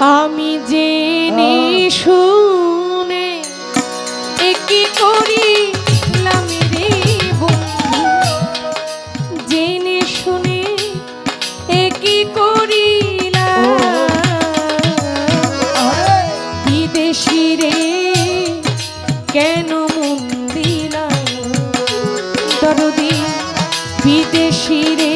আমি জেনে শুনে একে করিলাম রে বন্ধু। জেনে শুনে করিলাম। বিদেশি রে কেন মন দিলাম? দরদি বিদেশি রে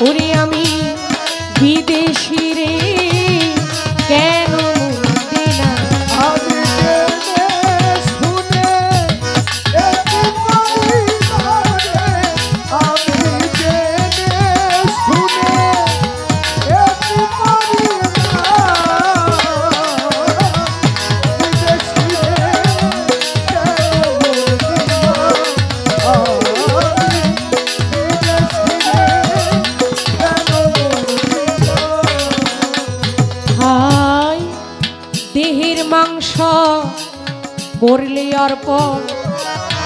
ওরে আমি বিদেশি করলে পর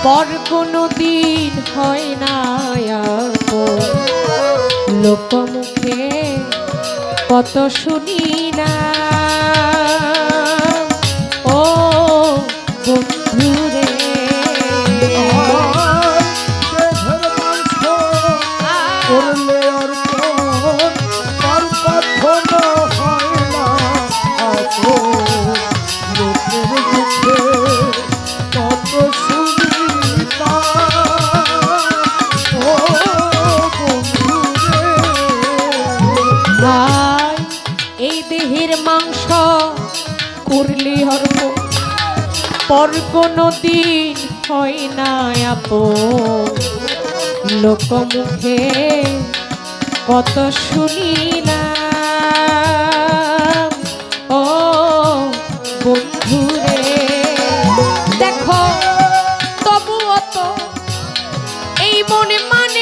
পর কোনো দিন হয় না লোক লোকমুখে কত শুনি না। দেহের মাংস করলে হর্ব পর কোনো দিন হয় না আপন। লোকমুখে কত শুনি না ও বন্ধু রে দেখো তবুও তো এই মনে মানে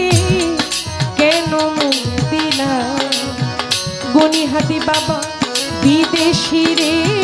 বাবা বিদেশি রে।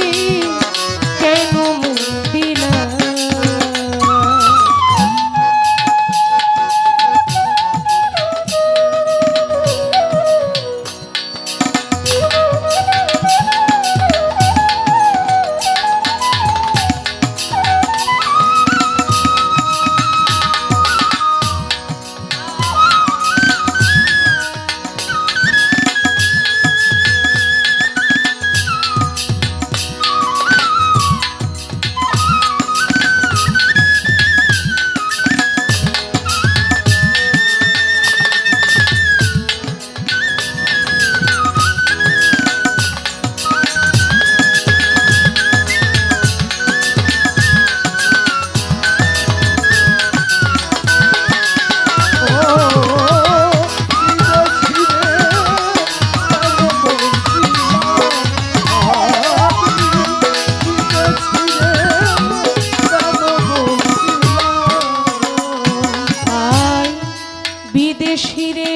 বিদেশিরে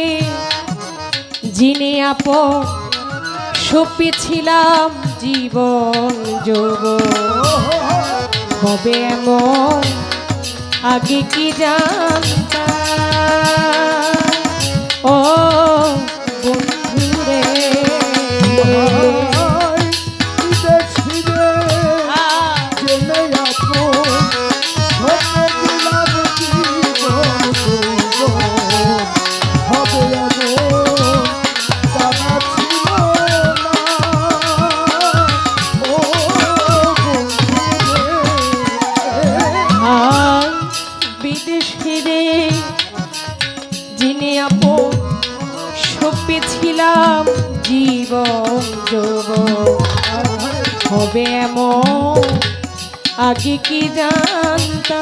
যিনি আপন সপিছিলাম জীবন যোগ। কবে এমন আগে কি জানতাম? ও হবে এমন আগে কি জানতা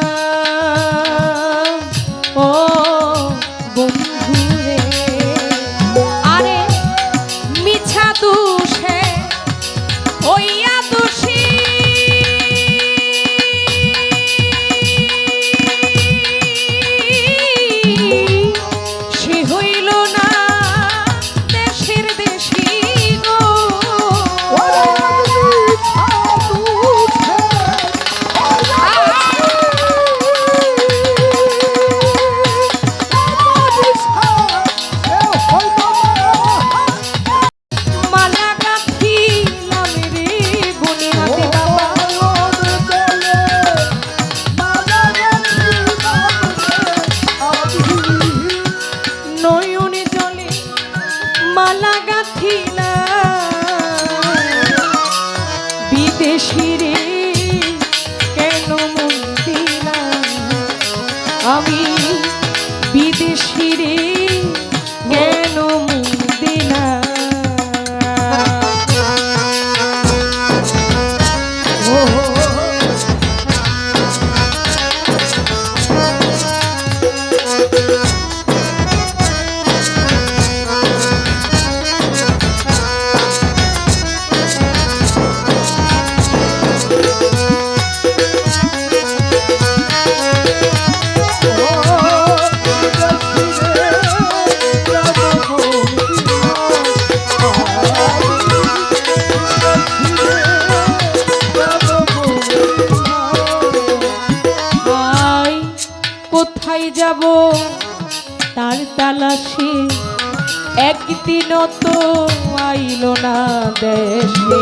দেশে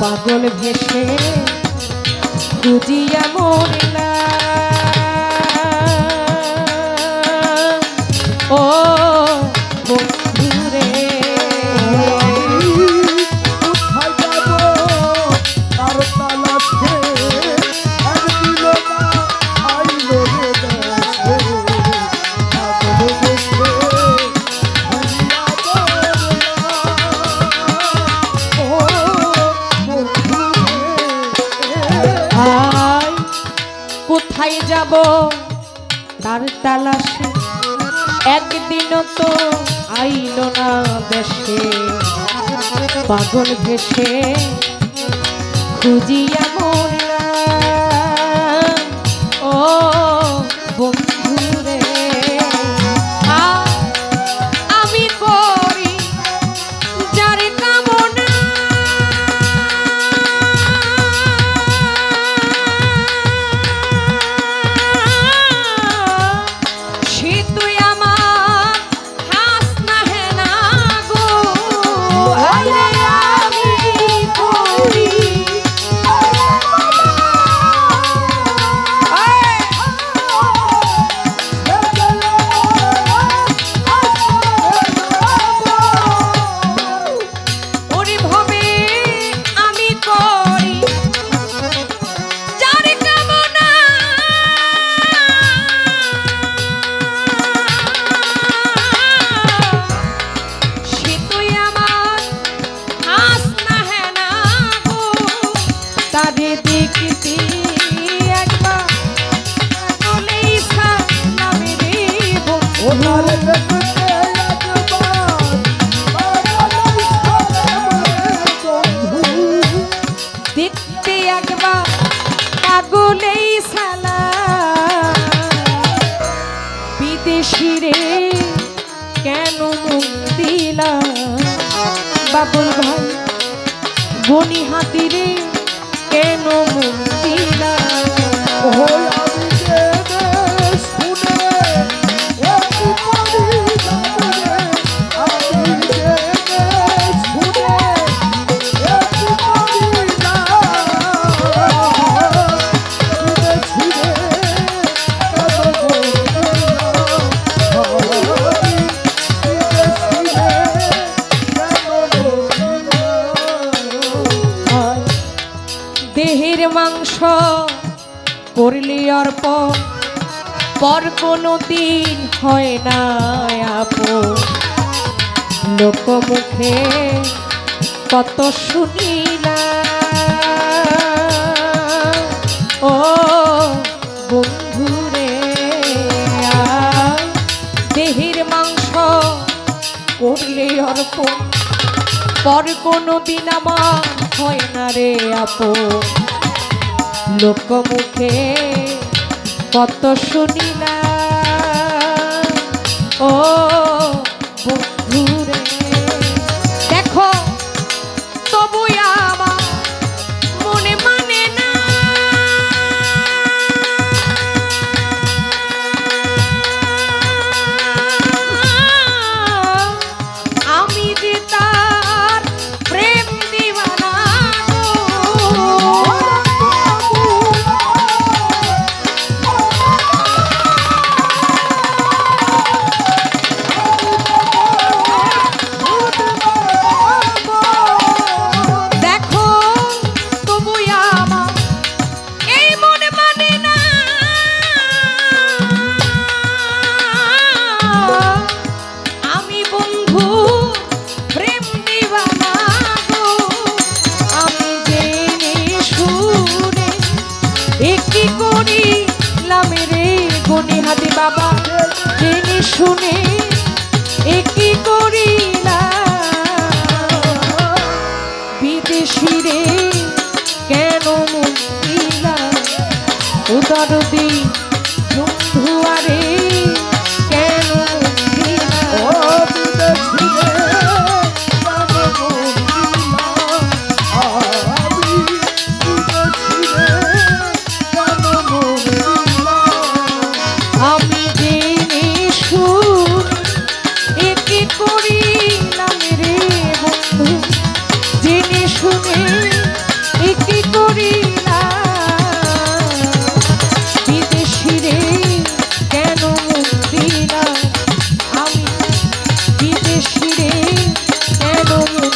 পাগল ভেসে খুঁজিয়া মরিল। কোথায়? যাব? তার তালাশে। একদিনও তো আইল না দেশে। পাগল ভেসে খুঁজিয়া মন ও বন্ধু পাগল ভাই। গনি হাতিরে কেন মন আশা করলি অর্প পর কোনো দিন হয় না আপন। লোকমুখে কত শুনিলা ও বন্ধুরে, দেহির মাংস করলে অর্প পর কোনো দিন আমার হয় না রে আপন। লোকমুখে কত শুনিলা ও বুক শুনে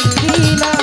দিলা।